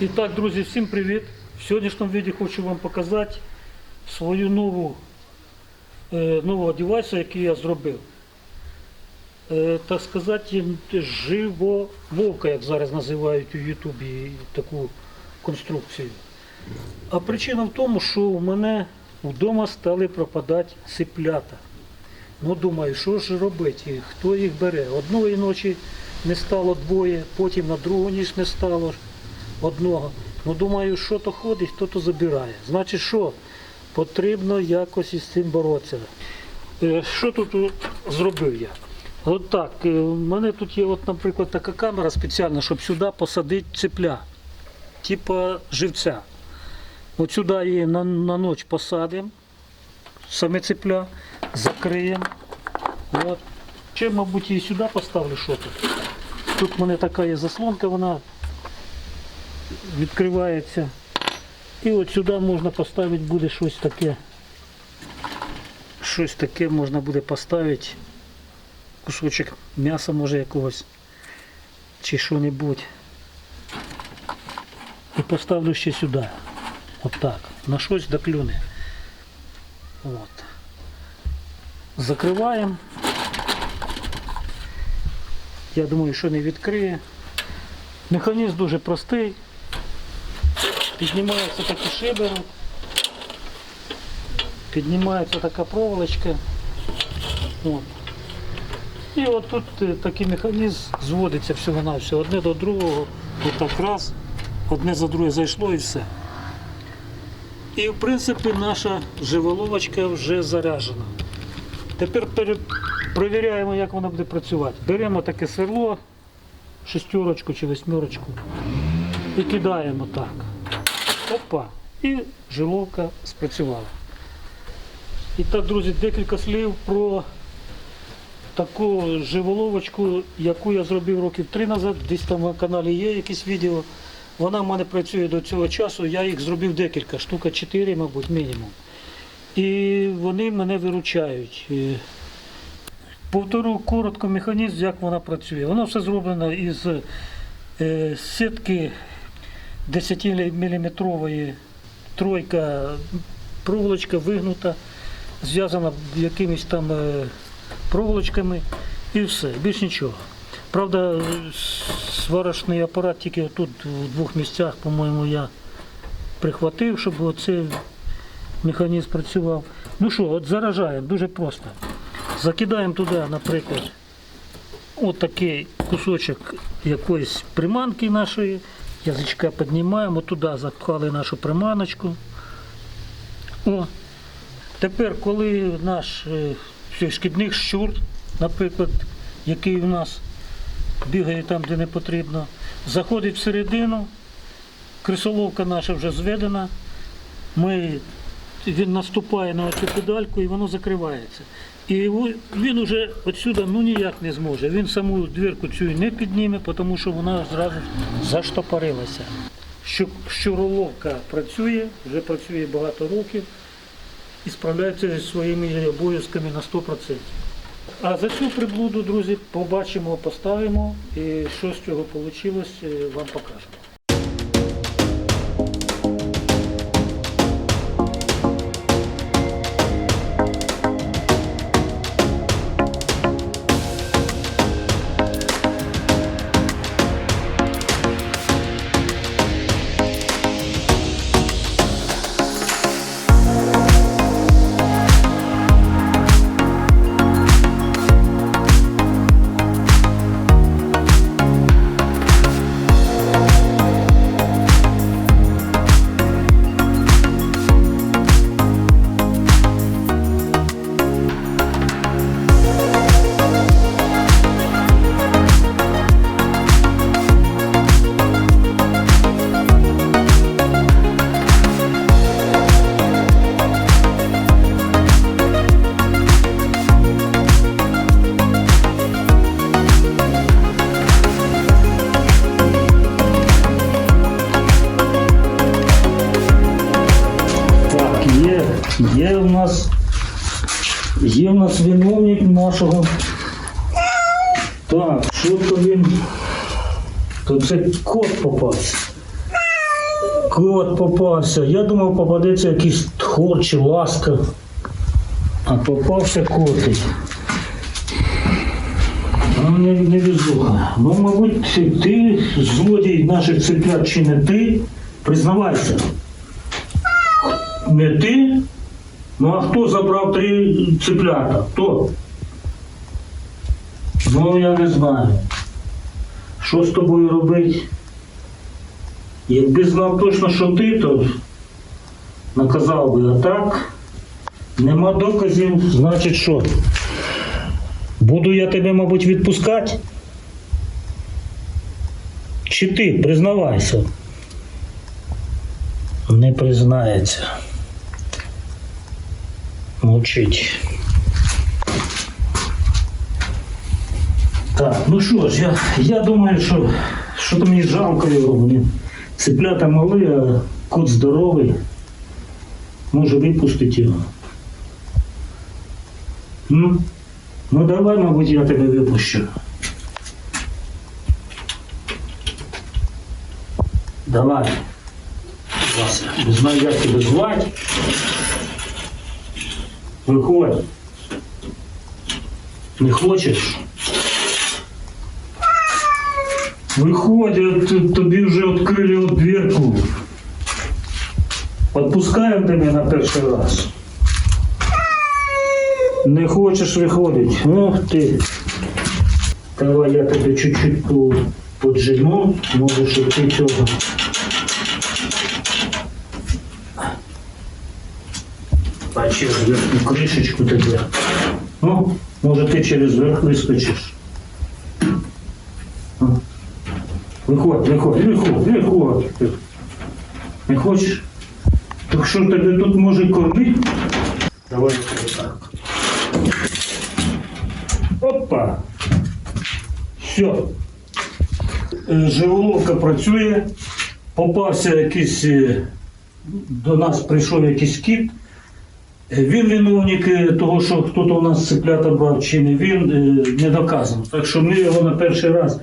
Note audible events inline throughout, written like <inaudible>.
І так, друзі, всім привіт! В сьогоднішньому відео хочу вам показати свою нову е, нового девайса, який я зробив. Е, так сказати, живововка, як зараз називають у Ютубі таку конструкцію. А причина в тому, що у мене вдома стали пропадати сиплята. Ну, думаю, що ж робити, хто їх бере. Одної ночі не стало двоє, потім на другу ніч не стало одного. Ну, думаю, що то ходить, хто то забирає. Значить, що? Потрібно якось із цим боротися. Е, Що тут зробив я? От так, е, у мене тут є, от, наприклад, така камера спеціальна, щоб сюди посадити цепля, типа живця. От сюди її на, на ніч посадимо, саме цепля, закриємо. От. Чи, мабуть, її сюди поставлю що тут. Тут в мене така є заслонка, вона відкривається. І от сюди можна поставити буде щось таке. Щось таке можна буде поставити. Кусочок м'яса може якогось. Чи що-небудь. І поставлю ще сюди. Отак. На щось доклюне. От. Закриваємо. Я думаю, що не відкриє. Механізм дуже простий. Піднімається такий шибер. Піднімається така проволочка. От. І от тут е, такий механізм зводиться всього на все. Одне до другого, отак раз, одне за друге зайшло і все. І в принципі наша живоловочка вже заряджена. Тепер пере- перевіряємо, як вона буде працювати. Беремо таке сверло, шестерочку чи восьмерочку і кидаємо так. Опа. І жиловка спрацювала. І так, друзі, декілька слів про таку живоловочку, яку я зробив років три назад. Десь там на каналі є якісь відео. Вона в мене працює до цього часу. Я їх зробив декілька, штука 4, мабуть, мінімум. І вони мене виручають. Е, Повторю коротко механізм, як вона працює. Воно все зроблено із е, сітки 10-мм тройка, проволочка вигнута, зв'язана якимись там е, проволочками і все, більш нічого. Правда, сварочний апарат тільки тут в двох місцях, по-моєму, я прихватив, щоб оцей механізм працював. Ну що, от заражаємо, дуже просто. Закидаємо туди, наприклад, отакий кусочок якоїсь приманки нашої, язичка піднімаємо, туди запхали нашу приманочку. О. Тепер, коли наш е, шкідник щур, наприклад, який у нас бігає там, де не потрібно, заходить всередину, крисоловка наша вже зведена, ми, він наступає на цю педальку і воно закривається. І він вже відсюди ну, ніяк не зможе. Він саму двірку цю не підніме, тому що вона зразу заштопорилася. Щу- Щуроловка працює, вже працює багато років і справляється зі своїми обов'язками на 100%. А за цю приблуду, друзі, побачимо, поставимо і що з цього вийшло, вам покажемо. Є, є у нас, є у нас виновник нашого. Так, що то він. То це кот попався. Кот попався. Я думав, попадеться якийсь тхор чи ласка. А попався котик. Ну, не, не везуха. Ну, мабуть, ти, злодій наших цыплят чи не ти? Признавайся. Не ти? Ну а хто забрав три цыплята? Хто? Ну, я не знаю. Що з тобою робити? Якби знав точно, що ти, то наказав би, а так нема доказів, значить що? Буду я тебе, мабуть, відпускати? Чи ти признавайся? Не признається. Мовчить. Так, ну що ж, я, я думаю, що, що то мені жалко його. Вони цыплята мали, а кот здоровий. Може випустити його. Ну, ну давай, мабуть, я тебе випущу. Давай. Не знаю, як тебе звати. Виходь. Не хочеш? Виходь, тобі вже відкрили дверку. Подпускаємо тебе на перший раз. Не хочеш виходити. Ну ти. Давай я тебе чуть-чуть по- поджиму, може, щоб ти цього. А через верхню кришечку тебе. Ну, може ти через верх вискочиш. Ну. Виходь, виходь, виходь, виходь. Не хочеш? Так що тебе тут може кормити? Давай так. Опа. Все. Е, Живоловка працює. Попався якийсь. е, До нас прийшов якийсь кіт. Е, Він виновник е, того, що хтось у нас цеплята брав чи не він, е, не доказано. Так що ми його на перший раз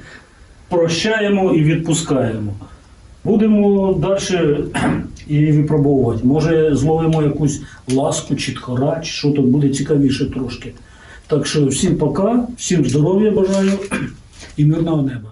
прощаємо і відпускаємо. Будемо далі <clears throat> і випробовувати. Може, зловимо якусь ласку чи тхора, чи що то буде цікавіше трошки. Так що всім пока, всім здоров'я бажаю <clears throat> і мирного неба.